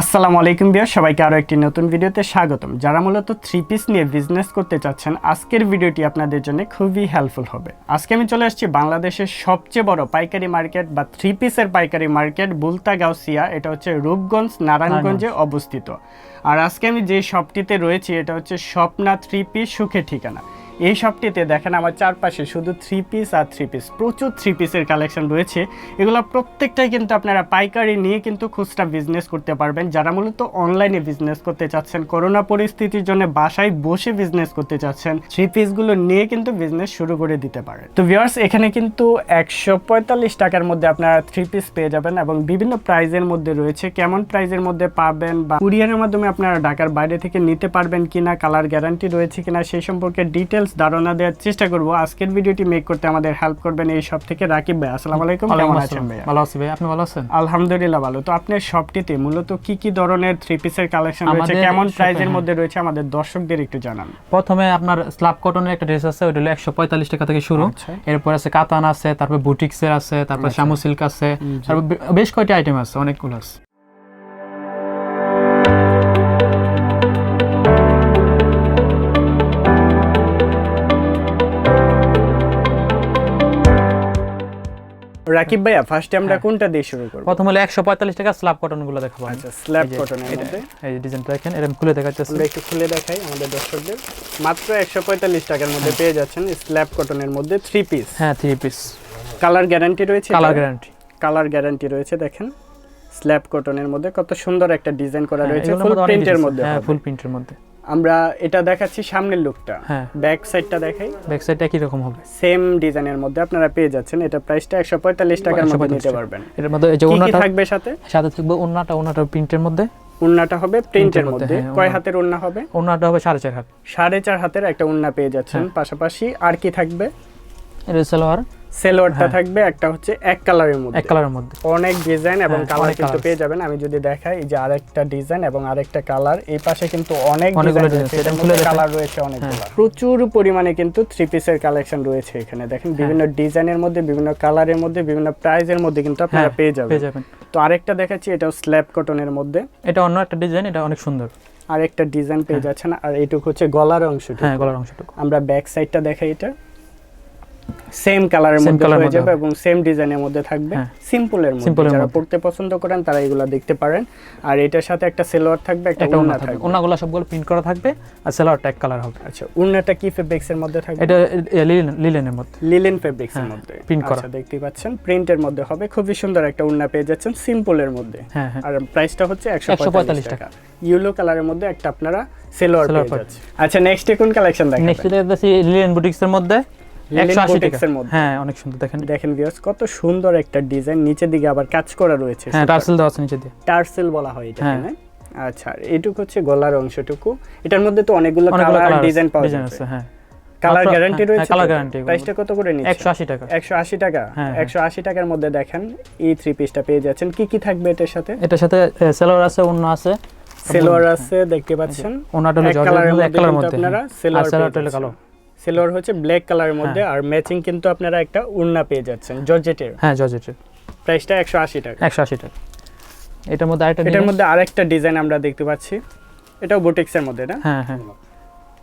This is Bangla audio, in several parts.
আসসালামু আলাইকুম বিয়ার সবাইকে আরও একটি নতুন ভিডিওতে স্বাগতম। যারা মূলত থ্রি পিস নিয়ে বিজনেস করতে চাচ্ছেন আজকের ভিডিওটি আপনাদের জন্য খুবই হেল্পফুল হবে। আজকে আমি চলে আসছি বাংলাদেশের সবচেয়ে বড় পাইকারি মার্কেট বা থ্রি পিসের পাইকারি মার্কেট বুলতা গাউসিয়া এটা হচ্ছে রূপগঞ্জ নারায়ণগঞ্জে অবস্থিত। আর আজকে আমি যে শপটিতে রয়েছি এটা হচ্ছে স্বপ্না থ্রি পিস সুখের ঠিকানা। এই শপটিতে দেখেন আমার চারপাশে শুধু থ্রি পিস আর থ্রি পিস প্রচুর থ্রি পিসের কালেকশন রয়েছে। এগুলো প্রত্যেকটাই কিন্তু আপনারা পাইকারি নিয়ে কিন্তু খুচরা বিজনেস করতে পারবেন। যারা মূলত অনলাইনে বিজনেস করতে চাচ্ছেন, করোনা পরিস্থিতির জন্য বাসায় বসে বিজনেস করতে চাচ্ছেন থ্রি পিসগুলো নিয়ে কিন্তু বিজনেস শুরু করে দিতে পারেন। তো ভিউয়ার্স এখানে কিন্তু একশো পঁয়তাল্লিশ টাকার মধ্যে আপনারা থ্রি পিস পেয়ে যাবেন এবং বিভিন্ন প্রাইজের মধ্যে রয়েছে। কেমন প্রাইজের মধ্যে পাবেন বা কুরিয়ারের মাধ্যমে আপনারা ঢাকার বাইরে থেকে নিতে পারবেন কিনা কালার গ্যারান্টি রয়েছে কিনা সেই সম্পর্কে ডিটেলস ধারণা দেওয়ার চেষ্টা করব। আজকের ভিডিওটি মেক করতে আমাদের হেল্প করবেন এই সব থেকে রাকিব ভাই। আসসালামু আলাইকুম কেমন আছেন? ভাইয়া। ভালো আছি ভাই আপনি ভালো আছেন? আলহামদুলিল্লাহ ভালো। তো আপনার শপটিতে মূলত কি কি ধরনের থ্রি পিসের কালেকশন রয়েছে কেমন প্রাইজের হ্যাঁ। মধ্যে রয়েছে আমাদের দর্শকদের একটু জানান। প্রথমে আপনার স্ল্যাব কটনের একটা ড্রেস আছে ওটা হলো একশো পঁয়তাল্লিশ টাকা থেকে শুরু। আচ্ছা। এরপর আছে কাতান আছে তারপর বুটিক্সের আছে তারপর শামু সিল্ক আছে তারপর বেশ কয়টি আইটেম আছে অনেকগুলো আছে। রাকিব ভাইয়া ফার্স্টে আমরা হ্যাঁ। কোনটা দিয়ে শুরু করব? প্রথম হলো একশো পঁয়তাল্লিশ টাকা স্ল্যাব কটনগুলো দেখাবো আচ্ছা স্ল্যাব কটনের এটা- মধ্যে। এই যে ডিজাইনটা দেখেন এরকম খুলে দেখাচ্ছে আমরা একটু খুলে দেখাই আমাদের দর্শকদের। মাত্র একশো পঁয়তাল্লিশ টাকার মধ্যে পেয়ে যাচ্ছেন স্ল্যাব কটনের মধ্যে থ্রি পিস হ্যাঁ থ্রি পিস কালার গ্যারান্টি রয়েছে কালার গ্যারান্টি কালার গ্যারান্টি রয়েছে দেখেন। স্ল্যাব কটনের মধ্যে কত সুন্দর একটা ডিজাইন করা রয়েছে ফুল প্রিন্টের মধ্যে হ্যাঁ। ফুল প্রিন্টের মধ্যে। আমরা এটা দেখাচ্ছি সামনের লুকটা হ্যাঁ। ব্যাক সাইডটা দেখাই। ব্যাক সাইডটা কি রকম হবে? সেম ডিজাইনের মধ্যে আপনারা পেয়ে যাচ্ছেন। এটা প্রাইসটা একশো পঁয়তাল্লিশ টাকার মধ্যে নিতে পারবেন। এটার মধ্যে এই যে ওনাটা থাকবে সাথে? সাথে থাকবে ওনাটা ওনাটা প্রিন্টের মধ্যে? উন্নাটা হবে প্রিন্টের মধ্যে, হ্যাঁ, কয় হাতের উন্না হবে? ওনাটা হবে সাড়ে চার হাত। সাড়ে চার হাতের একটা উন্না পেয়ে যাচ্ছেন। হ্যাঁ। পাশাপাশি আর কি থাকবে? এটা সালোয়ার। সেলোয়ারটা হ্যাঁ। থাকবে একটা হচ্ছে এক কালারের মধ্যে। এক কালারের মধ্যে। অনেক ডিজাইন এবং হ্যাঁ, কালার কিন্তু পেয়ে যাবেন। আমি যদি দেখাই এই যে আরেকটা ডিজাইন এবং আরেকটা কালার এই পাশে কিন্তু অনেক ডিজাইন কালার রয়েছে। অনেকগুলো। প্রচুর পরিমাণে কিন্তু থ্রি পিসের কালেকশন রয়েছে এখানে। দেখেন বিভিন্ন ডিজাইনের মধ্যে বিভিন্ন কালারের মধ্যে বিভিন্ন প্রাইজের মধ্যে কিন্তু আপনারা হ্যাঁ, পেয়ে যাবেন। পেয়ে যাবেন। তো আরেকটা দেখাচ্ছি এটাও স্ল্যাব কটনের মধ্যে। এটা অন্য একটা ডিজাইন এটা অনেক সুন্দর। আরেকটা ডিজাইন পেয়ে যাচ্ছেন আর এইটুকু হচ্ছে গলার অংশটা হ্যাঁ গলার অংশটুকু। আমরা ব্যাক সাইডটা দেখাই এটা। সেম কালারের মধ্যে হয়ে যাবে এবং সেম ডিজাইনের মধ্যে থাকবে। হ্যাঁ। সিম্পলের মধ্যে। যারা পড়তে পছন্দ করেন তারা এগুলো দেখতে পারেন। আর এটার সাথে একটা সেলোয়ার থাকবে একটা এটা থাকবে। থাকবে। সবগুলো প্রিন্ট করা থাকবে আর সেলারটা এক কালার হবে। আচ্ছা উন্নাটা কি ফেব্রিক্স এর মধ্যে থাকবে? এটা লিলেন লিলেনের মধ্যে। লিলেন ফেব্রিক্স এর হ্যাঁ, মধ্যে। print করা। আচ্ছা দেখতেই পাচ্ছেন। প্রিন্টের মধ্যে হবে। খুবই সুন্দর একটা উন্না পেয়ে যাচ্ছেন সিম্পলের মধ্যে। হ্যাঁ হ্যাঁ। আর প্রাইসটা হচ্ছে একশো 145 পঁয়তাল্লিশ টাকা। ইয়েলো কালারের মধ্যে একটা আপনারা সেলোয়ার পেয়ে পাবেন। যাচ্ছে আচ্ছা নেক্সট কোন কালেকশন নেক্সট দেখাবেন দেখতেছি লিলেন বুটিক্সের মধ্যে। 180 boutique মধ্যে। হ্যাঁ অনেক সুন্দর দেখেন। দেখেন ভিউয়ার্স কত সুন্দর একটা ডিজাইন নিচের দিকে আবার কাজ করা রয়েছে হ্যাঁ টার্সেল দেওয়া আছে নিচে দিয়ে টার্সেল বলা হয় এটা হ্যাঁ। আচ্ছা এটুকু হচ্ছে গলার অংশটুকু। এটার মধ্যে তো অনেকগুলো কালার কালার ডিজাইন পাওয়া আছে হ্যাঁ। কালার গ্যারান্টি হ্যাঁ, রয়েছে guarantee এগুলো। প্রাইসটা কত করে নিচ্ছে? 180 টাকা। একশো আশি টাকা? হ্যাঁ, হ্যাঁ। একশো আশি টাকার মধ্যে দেখেন এই থ্রি পিসটা পেয়ে যাচ্ছেন। কি কি থাকবে এটার সাথে? এটার সাথে সেলার আছে অন্য আছে। সেলোয়ার আছে দেখতে পাচ্ছেন। ওনাটা হলো জর্জেট এক কালার মধ্যে। আপনারা হ্যাঁ। সেলোয়ার কালো। সেলোয়ার হচ্ছে ব্ল্যাক কালারের মধ্যে আর ম্যাচিং কিন্তু আপনারা একটা উড়না পেয়ে যাচ্ছেন জর্জেটের। হ্যাঁ জর্জেটের। প্রাইসটা একশো আশি টাকা। একশো আশি টাকা। এটার মধ্যে আরেকটা এটার মধ্যে আরেকটা ডিজাইন আমরা দেখতে পাচ্ছি। এটাও বুটিক্সের মধ্যে না? হ্যাঁ হ্যাঁ।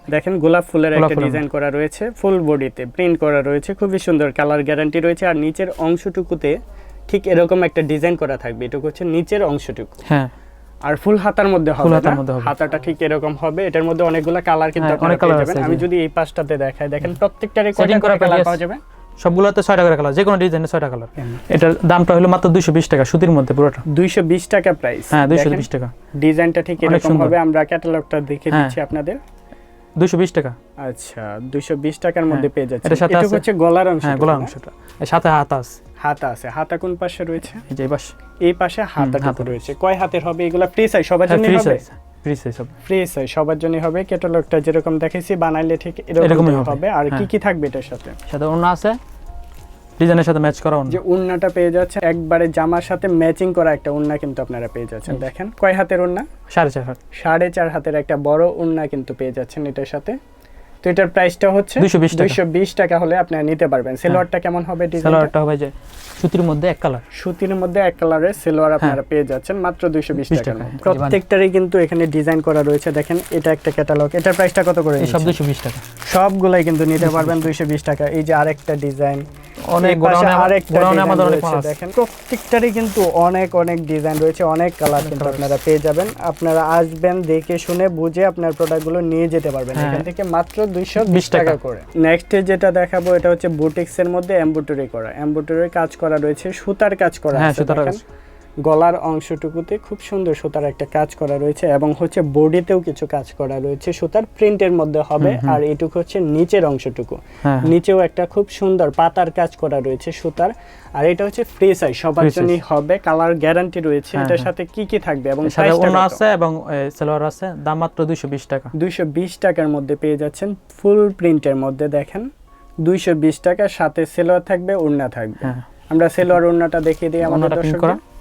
দেখেন গোলাপ ফুলের একটা ডিজাইন করা রয়েছে ফুল বডিতে প্রিন্ট করা রয়েছে খুবই সুন্দর কালার গ্যারান্টি রয়েছে আর নিচের অংশটুকুতে ঠিক এরকম একটা ডিজাইন করা থাকবে। এটুকু হচ্ছে নিচের অংশটুকু। হ্যাঁ। আর ফুল হাতার মধ্যে হবে হাতার মধ্যে হাতাটা ঠিক এরকম হবে। এটার মধ্যে অনেকগুলো কালার কিন্তু হ্যাঁ, আপনারা অনেক পেয়ে যাবেন। আছে, আমি যদি এই পাশটাতে দেখাই দেখেন প্রত্যেকটারে কয়টা করা কালার পাওয়া যাবে? সবগুলোতে ছয়টা করে কালার যে কোনো ডিজাইনে ছয়টা কালার এটার দামটা হলো মাত্র দুইশো বিশ টাকা সুতির মধ্যে পুরোটা। দুইশো বিশ টাকা প্রাইস হ্যাঁ দুইশো বিশ টাকা। ডিজাইনটা ঠিক এরকম হবে। আমরা ক্যাটালগটা দেখে হ্যাঁ। দিচ্ছি আপনাদের। দুইশো বিশ টাকা। আচ্ছা দুইশো বিশ টাকার মধ্যে পেয়ে যাচ্ছে সাথে হচ্ছে গলার অংশ হ্যাঁ গোলার অংশটা। সাথে হাত আছে। হাতা আছে। হাতা কোন পাশে রয়েছে? এই যে বাস এই পাশে হাতা। রয়েছে। কয় হাতের হবে এগুলা? ফ্রি সাইজ সবার হ্যাঁ জন্য হবে? ফ্রি সাইজ সব ফ্রি সাইজ সবার জন্য হবে। ক্যাটালগটা যেরকম দেখাইছি বানাইলে ঠিক এরকম হবে। আর কি হ্যাঁ। কি থাকবে এটার সাথে? সাথে আছে। ডিজাইনের সাথে ম্যাচ করা যে উন্নাটা পেয়ে যাচ্ছে একবারে জামার সাথে ম্যাচিং করা একটা উন্না কিন্তু আপনারা পেয়ে যাচ্ছেন। দেখেন কয় হাতের উন্না সাড়ে চার হাত। সাড়ে চার হাতের একটা বড় উন্না কিন্তু পেয়ে যাচ্ছেন এটার সাথে। তো এটার প্রাইসটা হচ্ছে 220 টাকা। 220 টাকা হলে আপনি নিতে পারবেন। সেলোয়ারটা কেমন হবে সেলোয়ারটা হবে যে সুতির মধ্যে এক কালার সুতির মধ্যে এক কালারে সেলোয়ার আপনারা পেয়ে যাচ্ছেন মাত্র 220 20 টাকা। প্রত্যেকটারই কিন্তু এখানে ডিজাইন করা রয়েছে। দেখেন এটা একটা ক্যাটালগ এটার প্রাইসটা কত করে সব নিচ্ছেন? দুশো বিশ টাকা। সবগুলাই কিন্তু নিতে পারবেন 220 টাকা। এই যে আরেকটা ডিজাইন অনেক গোডাউনে গোডাউনে আমাদের অনেক মাল আছে দেখেন। প্রত্যেকটারই কিন্তু অনেক অনেক ডিজাইন রয়েছে অনেক কালার কিন্তু আপনারা পেয়ে যাবেন। আপনারা আসবেন দেখে শুনে বুঝে আপনার প্রোডাক্টগুলো নিয়ে যেতে পারবেন। হ্যাঁ। এখান থেকে মাত্র 220 20 টাকা। করে। নেক্সট যেটা দেখাবো এটা হচ্ছে বুটিক্স এর মধ্যে এমব্রয়ডারি করা। এমব্রয়ডারি কাজ করা রয়েছে সুতার কাজ করা হ্যাঁ, সুতার কাজ। গলার অংশটুকুতে খুব সুন্দর সুতার একটা কাজ করা রয়েছে এবং হচ্ছে বডিতেও কিছু কাজ করা রয়েছে। সুতার প্রিন্টের মধ্যে হবে আর এটুকু হচ্ছে নিচের অংশটুকু। হ্যাঁ নিচেও একটা খুব সুন্দর পাতার কাজ করা রয়েছে সুতার। আর এটা হচ্ছে ফ্রি সাইজ সবার জন্যই হবে। কালার গ্যারান্টি রয়েছে। হ্যাঁ, এটার হ্যাঁ। সাথে কি কি থাকবে এবং কত? আছে এবং সালোয়ার আছে। দাম মাত্র দুইশো বিশ টাকা। 220 টাকার মধ্যে পেয়ে যাচ্ছেন ফুল প্রিন্টের মধ্যে দেখেন। 220 টাকা সাথে সেলোয়ার থাকবে ওড়না থাকবে। হ্যাঁ। আমরা সেলোয়ার ওড়নাটা দেখিয়ে দিই আমাদের দর্শকদের।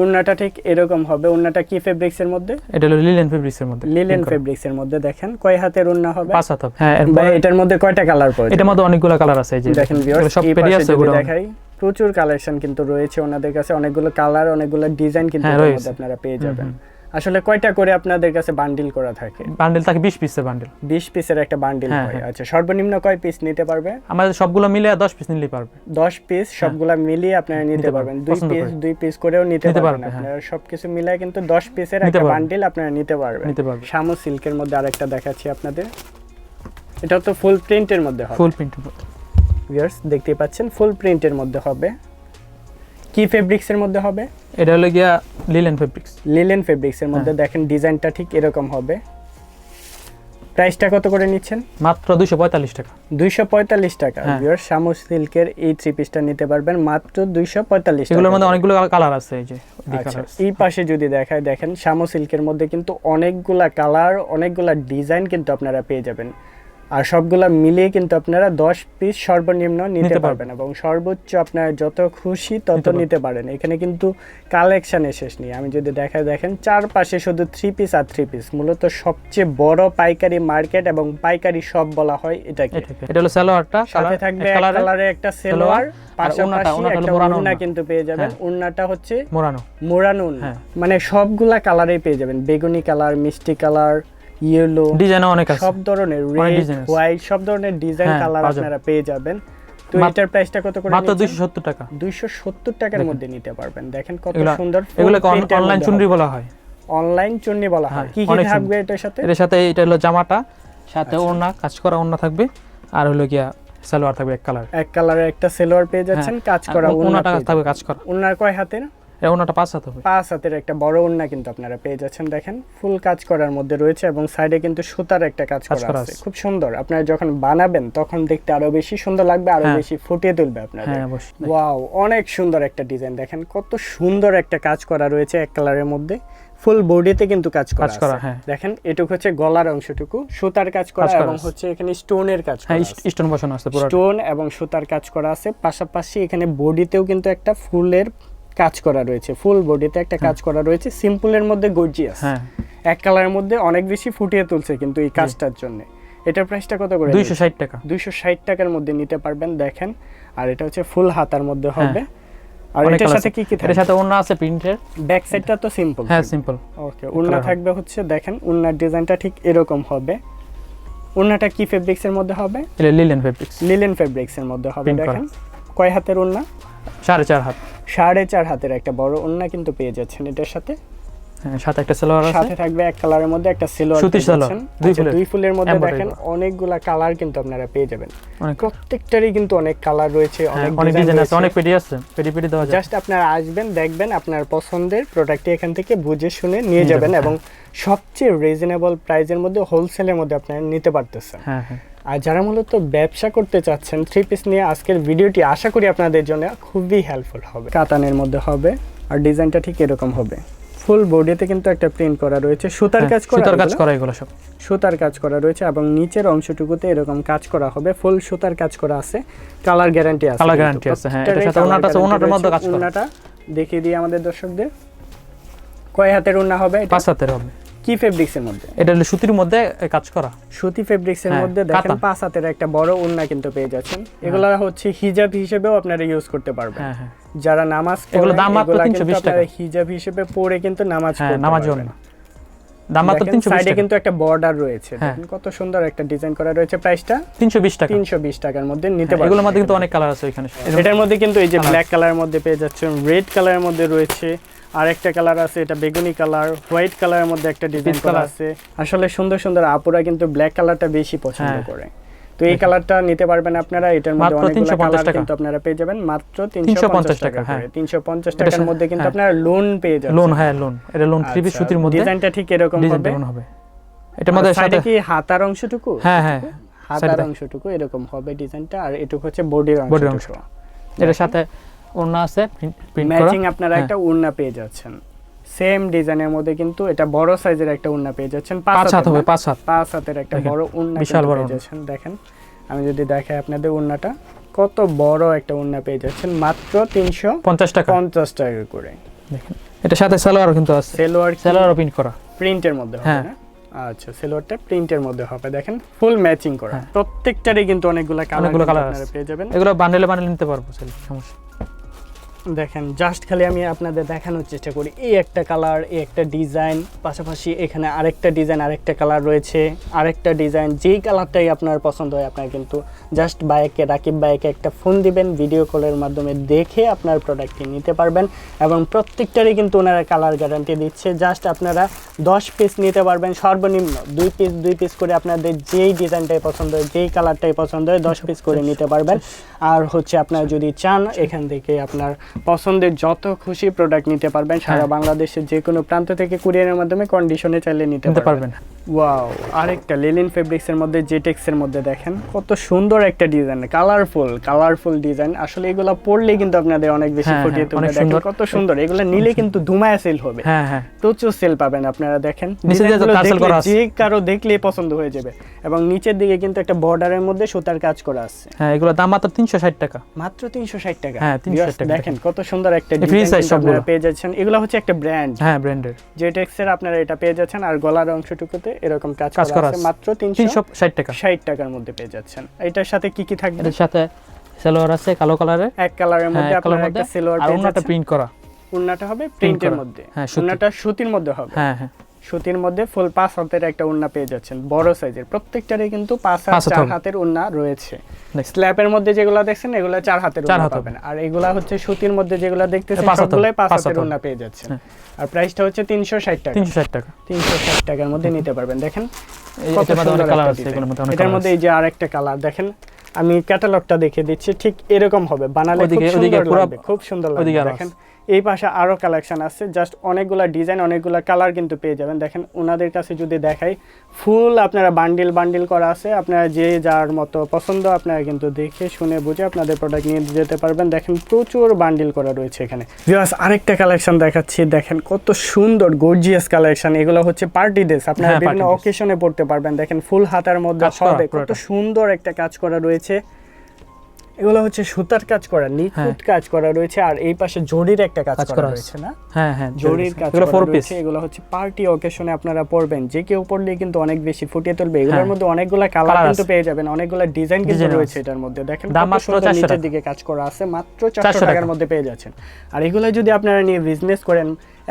ওড়নাটা ঠিক এরকম হবে। ওড়নাটা কি ফেব্রিক্স এর মধ্যে? এটা হলো লিলেন ফেব্রিক্স এর মধ্যে। লিলেন ফেব্রিক্স এর মধ্যে দেখেন কয় হাতের ওড়না হবে? পাঁচ হাত হবে। হ্যাঁ ভাই এটার মধ্যে কয়টা কালার পড়ে এটার মধ্যে অনেকগুলো কালার আছে এই যে। দেখেন ভিউয়ার্স সব পেরি আছে এগুলো দেখাই প্রচুর কালেকশন কিন্তু রয়েছে ওনাদের কাছে। অনেকগুলো কালার অনেকগুলো ডিজাইন কিন্তু হ্যাঁ। আপনারা পেয়ে যাবেন। আসলে কয়টা করে আপনাদের কাছে বান্ডিল করা থাকে? বান্ডেল থাকে বিশ পিসের বান্ডেল 20 পিসের একটা বান্ডিল হ্যাঁ, হয়। হ্যাঁ। আচ্ছা সর্বনিম্ন কয় পিস নিতে পারবে? আমাদের সবগুলো মিলে দশ পিস নিলেই পারবে। 10 পিস সবগুলা মিলিয়ে আপনারা নিতে নিতে পারবেন। দুই পিস দুই পিস করেও নিতে নিতে পারবেন হ্যাঁ। আপনারা। সবকিছু মিলায় কিন্তু 10 পিসের একটা বান্ডিল আপনারা নিতে পারবেন। নিতে পারবে। শামু সিল্কের মধ্যে আরেকটা দেখাচ্ছি আপনাদের। এটা তো ফুল প্রিন্টের মধ্যে হবে। ফুল প্রিন্ট ভিউয়ার্স দেখতে পাচ্ছেন ফুল প্রিন্টের মধ্যে হবে। কি ফেব্রিক্স এর মধ্যে হবে? এটা হলো গিয়া লিলেন ফেব্রিক্স লিলেন ফেব্রিক্স এর মধ্যে। দেখেন ডিজাইনটা ঠিক এরকম হবে। প্রাইসটা কত করে নিচ্ছেন? মাত্র দুইশো পঁয়তাল্লিশ টাকা। দুইশো পঁয়তাল্লিশ টাকা। ভিউয়ার্স শামু সিল্কের এই থ্রি পিসটা নিতে পারবেন মাত্র দুইশো পঁয়তাল্লিশ এগুলোর মধ্যে অনেকগুলো কালার আছে এই যে আচ্ছা। এই পাশে যদি দেখায় দেখেন শামু সিল্কের মধ্যে কিন্তু অনেকগুলা কালার অনেকগুলা ডিজাইন কিন্তু আপনারা পেয়ে যাবেন। আর সবগুলা মিলিয়ে কিন্তু আপনারা দশ পিস সর্বনিম্ন নিতে পারবেন। এবং সর্বোচ্চ আপনারা যত খুশি তত নিতে পারেন। এখানে কিন্তু কালেকশনের শেষ নেই। আমি যদি দেখায় দেখেন চারপাশে শুধু থ্রি পিস আর থ্রি পিস মূলত সবচেয়ে বড় পাইকারি মার্কেট এবং পাইকারি শপ বলা হয় এটাকে। এটা হলো সালোয়ারটা সাথে থাকবে কালারে কালারে একটা সালোয়ার। কিন্তু পেয়ে যাবেন। হ্যাঁ। হচ্ছে হ্যাঁ। মানে সবগুলা কালারেই পেয়ে যাবেন। বেগুনি কালার মিষ্টি কালার ইয়েলো ডিজাইনও অনেক আছে। সব ধরনের রেড হোয়াইট সব ধরনের ডিজাইন হ্যাঁ, কালার আপনারা পেয়ে যাবেন। তো এটার প্রাইসটা কত করে মাত্র দুইশো সত্তর টাকা। 270 টাকার মধ্যে নিতে পারবেন। দেখেন কত সুন্দর এগুলোকে অনলাইন চুনরি বলা হয়। অনলাইন চুন্নি বলা হয়। হ্যাঁ, কি কি থাকবে এটার সাথে? এর সাথে এটা হলো জামাটা সাথে আচ্ছা। ওড়না কাজ করা ওড়না থাকবে। আর হলো গিয়া সালোয়ার থাকবে এক কালার এক কালারের একটা সালোয়ার পেয়ে যাচ্ছেন কাজ করা ওড়না ওড়নাটা থাকবে কাজ করা। ওড়নার কয় হাতের? এই পাঁচ হাত হবে। পাঁচ হাতের একটা বড় কিন্তু আপনারা পেয়ে যাচ্ছেন দেখেন। ফুল কাজ করার মধ্যে রয়েছে এবং সাইডে কিন্তু সুতার একটা কাজ করা আছে। খুব সুন্দর। আপনারা যখন বানাবেন তখন দেখতে আরও বেশি সুন্দর লাগবে আরও হ্যাঁ। বেশি ফুটিয়ে তুলবে আপনাদের। হ্যাঁ ওয়াও অনেক সুন্দর একটা ডিজাইন দেখেন। কত সুন্দর একটা কাজ করা রয়েছে এক কালারের মধ্যে। ফুল বডিতে কিন্তু কাজ করা আছে। হ্যাঁ। দেখেন এটুকু হচ্ছে গলার অংশটুকু। সুতার কাজ করা এবং হচ্ছে এখানে স্টোনের কাজ করা স্টোন বসানো আছে পুরো স্টোন এবং সুতার কাজ করা আছে। পাশাপাশি এখানে বডিতেও কিন্তু একটা ফুলের কাজ করা রয়েছে ফুল বডিতে একটা কাজ করা রয়েছে সিম্পলের মধ্যে গর্জিয়াস হ্যাঁ। এক কালারের মধ্যে অনেক বেশি ফুটিয়ে তুলছে কিন্তু এই কাজটার জন্য। এটার প্রাইসটা কত করে দুইশো ষাট টাকা। দুইশো ষাট টাকার মধ্যে নিতে পারবেন দেখেন। আর এটা হচ্ছে ফুল হাতার মধ্যে হ্যাঁ। হবে। আর এটার সাথে। কি কি এর থাকবে? সাথে আছে প্রিন্টের। ব্যাক সাইডটা তো সিম্পল হ্যাঁ সিম্পল ওকে থাকবে হচ্ছে দেখেন উন্নার ডিজাইনটা ঠিক এরকম হবে। উন্নাটা কি ফেব্রিক্স এর মধ্যে হবে? লিলেন ফেব্রিক্স লিলেন ফেব্রিক্স এর মধ্যে হবে দেখেন। কয় হাতের উন্না সাড়ে চার হাত। সাড়ে চার হাতের একটা বড় উন্না কিন্তু পেয়ে যাচ্ছেন এটার সাথে। হ্যাঁ সাথে একটা সালোয়ার আছে। সাথে থাকবে এক কালারের মধ্যে একটা সিলোয়ার সুতির সালোয়ার, দুই ফুলের। মধ্যে দেখেন। অনেকগুলা কালার কিন্তু আপনারা পেয়ে যাবেন। প্রত্যেকটারই কিন্তু অনেক কালার রয়েছে হ্যাঁ, অনেক ডিজাইন আছে অনেক পেডি আছে পেডি পেডি দেওয়া যায়। জাস্ট আপনারা আসবেন দেখবেন আপনার পছন্দের প্রোডাক্টটি এখান থেকে বুঝে শুনে নিয়ে যাবেন যাবেন, এবং সবচেয়ে রিজনেবল প্রাইজের মধ্যে হোলসেলের মধ্যে আপনারা নিতে পারতেছেন। হ্যাঁ হ্যাঁ। আর যারা মূলত ব্যবসা করতে চাচ্ছেন থ্রি পিস নিয়ে আজকের ভিডিওটি আশা করি আপনাদের জন্য খুবই হেল্পফুল হবে কাতানের মধ্যে হবে আর ডিজাইনটা ঠিক এরকম হবে ফুল বডিতে কিন্তু একটা প্রিন্ট করা রয়েছে সুতার হ্যাঁ, কাজ করা সুতার কাজ করা এগুলো সব সুতার কাজ করা রয়েছে এবং নিচের অংশটুকুতে এরকম কাজ করা হবে ফুল সুতার কাজ করা আছে কালার গ্যারান্টি আছে কিন্তু। guarantee আছে, হ্যাঁ, এটার সাথে আছে, guarantee মধ্যে কাজ করা। ওড়নাটা দেখিয়ে দিই আমাদের দর্শকদের কয় হাতের ওড়না হবে এটা? পাঁচ হাতের হবে কি কি ফেব্রিক্স এর মধ্যে? এটা হলো সুতির মধ্যে কাজ করা। সুতি ফেব্রিক্স এর হ্যাঁ, মধ্যে দেখেন পাঁচ হাতের একটা বড় ওড়না কিন্তু পেয়ে যাচ্ছেন। এগুলা হচ্ছে হিজাব হিসেবেও আপনারা ইউজ করতে পারবেন। হ্যাঁ হ্যাঁ। যারা নামাজ এগুলো দাম মাত্র 320 কিন্তু আপনারা টাকা। হিজাব হিসেবে পরে কিন্তু নামাজ হ্যাঁ পড়তে নামাজ পারবেন। না দাম মাত্র দেখেন, তিনশো সাইডে কিন্তু একটা বর্ডার রয়েছে। হ্যাঁ। দেখেন কত সুন্দর একটা ডিজাইন করা রয়েছে। প্রাইসটা তিনশো বিশ টাকা। তিনশো বিশ টাকার মধ্যে নিতে হ্যাঁ, পারবেন। এগুলোর মধ্যে কিন্তু অনেক কালার আছে এখানে এটার মধ্যে কিন্তু এই যে। ব্ল্যাক কালারের মধ্যে পেয়ে যাচ্ছেন রেড কালারের মধ্যে রয়েছে। আরেকটা কালার আছে এটা বেগুনি কালার হোয়াইট কালারের মধ্যে একটা ডিজাইন করা আছে। আসলে সুন্দর সুন্দর আপুরা কিন্তু ব্ল্যাক কালারটা বেশি পছন্দ হ্যাঁ। করে। তো এই কালারটা নিতে পারবেন আপনারা এটার মধ্যে অনেকগুলো 350 কালার টাকা। কিন্তু আপনারা পেয়ে যাবেন। মাত্র 350 350 টাকা হ্যাঁ। 350 টাকার মধ্যে কিন্তু হ্যাঁ। আপনারা লোন পেয়ে যাবেন লোন হ্যাঁ লোন এটা লোন থ্রি পিস সুতির মধ্যে। ডিজাইনটা ঠিক এরকম হবে। হবে। এটার মধ্যে সাইডে সাথে কি হাতার অংশটুকু? হ্যাঁ হ্যাঁ। হাতার অংশটুকু এরকম হবে ডিজাইনটা আর এটুকু হচ্ছে বডির অংশটুকু। এটার সাথে ওড়না আছে প্রিন্ট করা। ম্যাচিং আপনারা হ্যাঁ। একটা উড়না পেয়ে যাচ্ছেন। সেম ডিজাইনের মধ্যে কিন্তু এটা বড় সাইজের একটা উড়না পেয়ে যাচ্ছেন পাঁচ হাত হবে পাঁচ হাত। পাঁচ হাতের একটা বড় উড়না বিশাল বড় পেয়ে যাচ্ছেন দেখেন। আমি যদি দেখাই আপনাদের উড়নাটা কত বড় একটা উড়না পেয়ে যাচ্ছেন মাত্র তিনশো পঞ্চাশ টাকা। পঞ্চাশ টাকা করে। দেখেন এটার সাথে সালোয়ারও কিন্তু আছে। সেলোয়ার সালোয়ারও প্রিন্ট করা। প্রিন্টের মধ্যে হবে হ্যাঁ। না? আচ্ছা সেলোয়ারটা প্রিন্টের মধ্যে হবে দেখেন ফুল ম্যাচিং করা। হ্যাঁ। প্রত্যেকটারই কিন্তু অনেকগুলো কালার আপনারা পেয়ে যাবেন। এগুলো বান্ডেলে বান্ডেলে নিতে পারব চল সমস্যা দেখেন জাস্ট খালি আমি আপনাদের দেখানোর চেষ্টা করি। এই একটা কালার এই একটা ডিজাইন পাশাপাশি এখানে আরেকটা ডিজাইন আরেকটা কালার রয়েছে। আরেকটা ডিজাইন যেই কালারটাই আপনার পছন্দ হয় আপনার কিন্তু জাস্ট বাইকে রাকিব বাইকে একটা ফোন দিবেন ভিডিও কলের মাধ্যমে দেখে আপনার প্রোডাক্টটি নিতে পারবেন এবং প্রত্যেকটারই কিন্তু ওনারা কালার গ্যারান্টি দিচ্ছে। জাস্ট আপনারা দশ পিস নিতে পারবেন সর্বনিম্ন দুই পিস দুই পিস করে আপনাদের যেই ডিজাইনটাই পছন্দ হয় যেই কালারটাই পছন্দ হয় দশ পিস করে নিতে পারবেন। আর হচ্ছে আপনারা যদি চান এখান থেকে আপনার পছন্দের যত খুশি প্রোডাক্ট নিতে পারবেন সারা হ্যাঁ। বাংলাদেশের যে কোনো প্রান্ত থেকে কুরিয়ারের মাধ্যমে কন্ডিশনে চাইলে নিতে পারবেন ওয়াও আরেকটা লেলিন ফেব্রিক্সের মধ্যে জেটেক্সের মধ্যে দেখেন কত সুন্দর একটা ডিজাইন কালারফুল কালারফুল ডিজাইন আসলে এগুলো পড়লে কিন্তু আপনাদের অনেক বেশি হ্যাঁ, ফুটিয়ে হ্যাঁ, তুলবে দেখেন কত সুন্দর এগুলো নিলে কিন্তু ধুমায় সেল হবে। হ্যাঁ হ্যাঁ। প্রচুর সেল পাবেন আপনারা দেখেন। দেখলে। যে কারও দেখলেই পছন্দ হয়ে যাবে। এবং নিচের দিকে কিন্তু একটা বর্ডারের মধ্যে সুতার কাজ করা আছে। হ্যাঁ এগুলো দাম মাত্র তিনশো ষাট টাকা। মাত্র তিনশো ষাট টাকা। হ্যাঁ, 360 টাকা। দেখেন কত সুন্দর একটা ডিজাইন আপনারা পেয়ে যাচ্ছেন। এগুলো হচ্ছে একটা ব্র্যান্ড হ্যাঁ ব্র্যান্ডের জেটেক্সের আপনারা এটা পেয়ে যাচ্ছেন। আর গলার অংশটুকুতে এরকম কাজ কাজ করা আছে। মাত্র তিনশো তিনশো ষাট টাকা। ষাট টাকার মধ্যে পেয়ে যাচ্ছেন। এটার সাথে কি কি থাকবে? এর সাথে সেলোয়ার আছে কালো কালারের। এক কালারের মধ্যে হ্যাঁ আপনারা একটা সেলোয়ার আর পেয়ে যাচ্ছেন। প্রিন্ট করা। উন্নাটা হবে প্রিন্টের মধ্যে। হ্যাঁ। উন্নাটা সুতির মধ্যে হবে। হ্যাঁ হ্যাঁ। সুতির মধ্যে ফুল পাঁচ হাতের একটা উন্না পেয়ে যাচ্ছেন বড় সাইজের। প্রত্যেকটারই কিন্তু পাঁচ হাত চার হাতের উন্না রয়েছে। স্ল্যাপের মধ্যে যেগুলো দেখছেন এগুলো চার হাতের উন্না। পাবেন। আর এগুলা হচ্ছে সুতির মধ্যে যেগুলো দেখতেছেন সবগুলাই পাঁচ হাতের উন্না পেয়ে যাচ্ছেন। হ্যাঁ। আর প্রাইসটা হচ্ছে তিনশো ষাট টাকা। তিনশো ষাট টাকা। তিনশো ষাট টাকার মধ্যে নিতে পারবেন। দেখেন এটার মধ্যে এই যে আরেকটা কালার দেখেন আমি ক্যাটালগটা দেখে দিচ্ছি ঠিক এরকম হবে। বানালে খুব সুন্দর লাগবে খুব সুন্দর লাগবে। দেখেন এই পাশে আরও কালেকশন আছে। জাস্ট অনেকগুলা ডিজাইন অনেকগুলা কালার কিন্তু পেয়ে যাবেন। দেখেন ওনাদের কাছে যদি দেখাই ফুল আপনারা বান্ডিল বান্ডিল করা আছে। আপনারা যে যার মতো পছন্দ আপনারা কিন্তু দেখে শুনে বুঝে আপনাদের প্রোডাক্ট নিয়ে যেতে পারবেন। দেখেন প্রচুর বান্ডিল করা রয়েছে এখানে। ভিউয়ার্স আরেকটা কালেকশন দেখাচ্ছি। দেখেন কত সুন্দর গর্জিয়াস কালেকশন এগুলো হচ্ছে পার্টি ড্রেস আপনারা হ্যাঁ, বিভিন্ন। অকেশনে পড়তে পারবেন। দেখেন ফুল হাতার মধ্যে হবে কত সুন্দর একটা কাজ করা রয়েছে। এগুলো হচ্ছে সুতার কাজ করা নিখুঁত কাজ করা রয়েছে আর এই পাশে জরির একটা কাজ হ্যাঁ। করা রয়েছে না? হ্যাঁ হ্যাঁ জরির কাজ এগুলো করা ফোর পিস রয়েছে এগুলো হচ্ছে পার্টি অকেশনে আপনারা পরবেন। যে কেউ পরলে কিন্তু অনেক বেশি ফুটিয়ে তুলবে। এগুলোর হ্যাঁ। মধ্যে অনেকগুলা কালার কিন্তু পেয়ে যাবেন। অনেকগুলা ডিজাইন কিন্তু রয়েছে এটার মধ্যে। দেখেন দাম মাত্র 400 নিচের। দিকে কাজ করা আছে। মাত্র 400 চারশো টাকার মধ্যে পেয়ে যাচ্ছেন। আর এগুলো যদি আপনারা নিয়ে বিজনেস করেন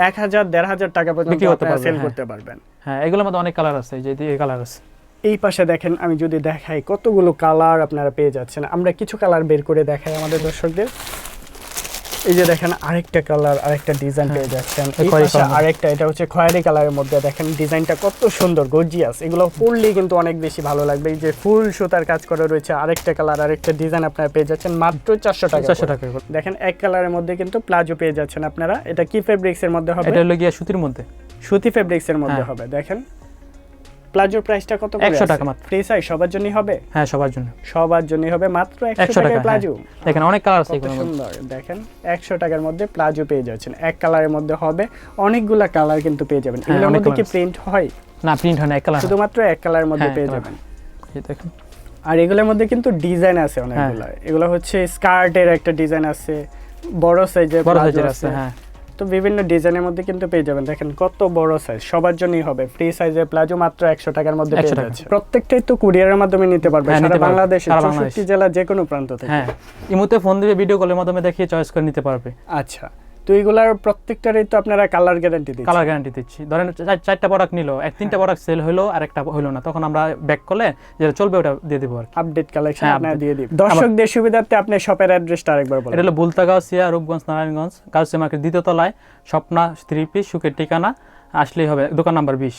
এক হাজার দেড় হাজার টাকা পর্যন্ত সেল হ্যাঁ। করতে পারবেন। হ্যাঁ এগুলোর মধ্যে অনেক কালার আছে। এই যে এই কালার আছে। এই পাশে দেখেন আমি যদি দেখাই কতগুলো কালার আপনারা পেয়ে যাচ্ছেন। আমরা কিছু কালার বের করে দেখাই আমাদের দর্শকদের। এই যে দেখেন আরেকটা কালার আরেকটা ডিজাইন পেয়ে যাচ্ছেন। পাশে colour। আরেকটা এটা হচ্ছে খয়েরি কালারের মধ্যে দেখেন ডিজাইনটা কত সুন্দর গর্জিয়াস এগুলো পরলেই কিন্তু অনেক বেশি ভালো লাগবে। এই যে ফুল সুতার কাজ করা রয়েছে আরেকটা কালার আরেকটা ডিজাইন আপনারা পেয়ে যাচ্ছেন মাত্র চারশো টাকা চারশো। টাকা দেখেন এক কালারের মধ্যে কিন্তু প্লাজো পেয়ে যাচ্ছেন আপনারা। এটা কি ফেব্রিক্স এর মধ্যে হবে? এটা হলো গিয়া সুতির মধ্যে। সুতি ফেব্রিক্স এর মধ্যে হ্যাঁ। হবে দেখেন। প্লাজোর প্রাইসটা কত করে 100 টাকা মাত্র। ফ্রি সাইজ সবার জন্যই হবে? হ্যাঁ সবার জন্য। সবার জন্য হবে মাত্র একশো একশো টাকায় টাকা প্লাজো হ্যাঁ। দেখেন অনেক কালার আছে এগুলোর সুন্দর। দেখেন একশো টাকার মধ্যে প্লাজো পেয়ে যাচ্ছেন। এক কালারের মধ্যে হবে। অনেকগুলা কালার কিন্তু পেয়ে যাবেন। হ্যাঁ, এগুলোর মধ্যে কি প্রিন্ট হয়? না প্রিন্ট হয় না এক কালার শুধুমাত্র এক কালারের মধ্যে হ্যাঁ, পেয়ে যাবেন। এই দেখেন। আর এগুলোর মধ্যে কিন্তু ডিজাইন আছে অনেকগুলো। এগুলো হচ্ছে স্কার্টের একটা ডিজাইন আছে। বড় সাইজের বড় প্লাজো সাইজের আছে হ্যাঁ। তো বিভিন্ন ডিজাইনের মধ্যে কিন্তু পেয়ে যাবেন। দেখেন কত বড় সাইজ সবার জন্যই হবে। ফ্রি সাইজের প্লাজো মাত্র একশো টাকার মধ্যে পেয়ে যাচ্ছে। প্রত্যেকটাই তো কুরিয়ারের মাধ্যমে নিতে পারবে। বাংলাদেশ সারা। বাংলাদেশে। চৌষট্টি জেলা যে কোনো প্রান্ত থেকে। হ্যাঁ। ইমুতে ফোন দিবে ভিডিও কলের মাধ্যমে দেখিয়ে চয়েস করে নিতে পারবে। আচ্ছা। তো এগুলার প্রত্যেকটারই তো আপনারা কালার গ্যারান্টি দিচ্ছেন। কালার গ্যারান্টি দিচ্ছি। ধরেন চারটা প্রোডাক্ট নিলো এক তিনটা প্রোডাক্ট সেল হলো আর একটা হলো না। তখন আমরা ব্যাক করলে যেটা চলবে ওটা দিয়ে দেবো আর আপডেট কালেকশন হ্যাঁ, আপনারা। দিয়ে দিব দর্শকদের সুবিধার্থে আপনি শপের অ্যাড্রেসটা আরেকবার বলেন। এটা হলো বুলতাগাছিয়া রূপগঞ্জ নারায়ণগঞ্জ গাউসিয়া মার্কেট দ্বিতীয় তলায় স্বপ্না থ্রি পিস সুখের ঠিকানা আসলেই হবে। দোকান নাম্বার বিশ।